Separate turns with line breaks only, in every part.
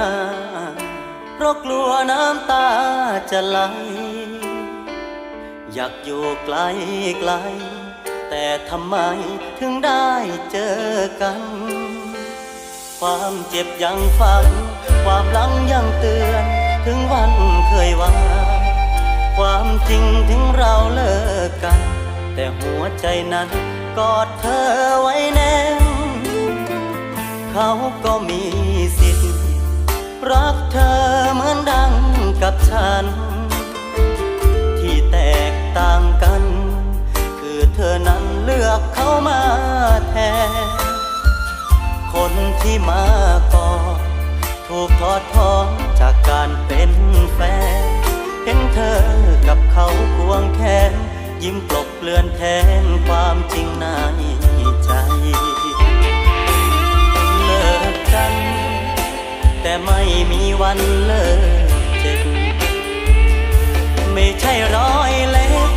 า เพราะกลัวน้ำตาจะไหล อยากอยู่ไกลไกล แต่ทำไมถึงได้เจอกัน ความเจ็บยังฝัง ความหลังยังเตือน ถึงวันเคยว่า ความจริงถึงเราเลิกกัน แต่หัวใจนั้นกอดเธอไว้แน่น เขาก็มีสิทธิ์ รักเธอเหมือนดังกับฉัน ที่แตกต่างกัน คือเธอนั้นเลือกเขามาแทน คนที่มาก่อนถูกทอดถอนจากการเป็นแฟน เห็นเธอกับเขาควงแขนยิ้มกลบเลือนแทนความจริงใน แต่ไม่มีวันเลิกเจ็บ ไม่ใช่ร้อยเล็ก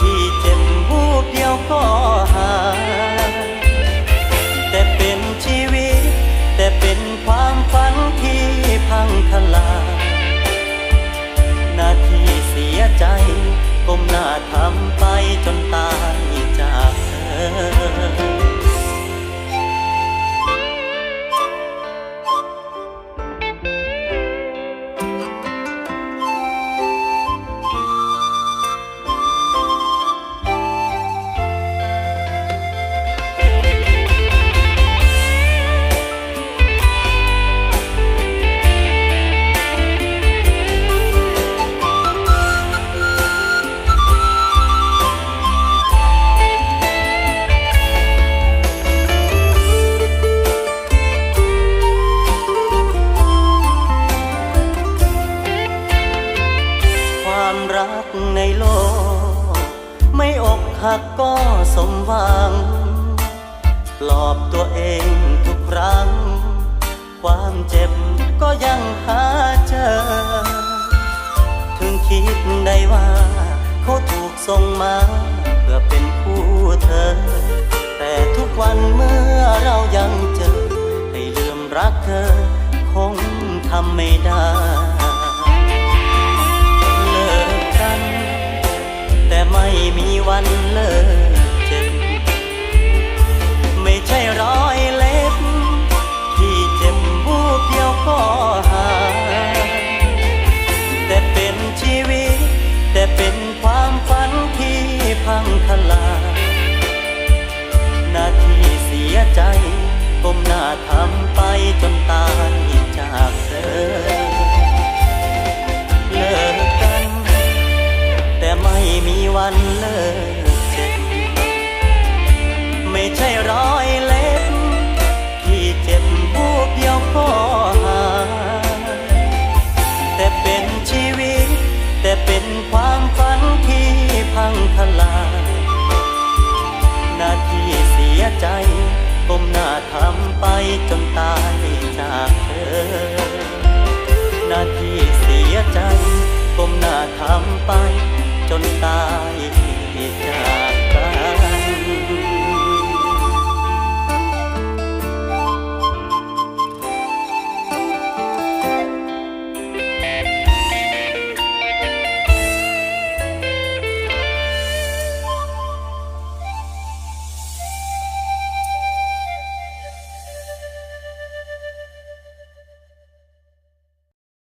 ที่เจ็บวูบเดียวก็หาย แต่เป็นชีวิต แต่เป็นความฝันที่พังทลายนาทีเสียใจก้มหน้าทำไปจนตายจากเธอ หักก็สมหวัง ปลอบตัวเองทุกครั้ง ความเจ็บก็ยังหาเจอ ถึงคิดได้ว่า เขาถูกส่งมา เพื่อเป็นคู่เธอ แต่ทุกวันเมื่อเรายังเจอ ให้ลืมรักเธอ คงทำไม่ได้ ม่มีวันเลิกเจ็บ ไม่ใช่ร้อยเล็บ ที่เจ็บบูบเดียวก็หายแต่เป็นชีวิต แต่เป็นความฝันที่พังทลายนาทีเสียใจก้มหน้าทำไปจนตายจากเธอ วันเลิกเจ็บไม่ใช่ร้อยเล็บ ที่เจ็บบูบเดียวก็หายแต่เป็นชีวิต แต่เป็นความฝันที่พังทลายหน้าที่เสียใจก้มหน้าทำไปจนตายจากเธอหน้าที่เสียใจก้มหน้าทำไป นตายใจ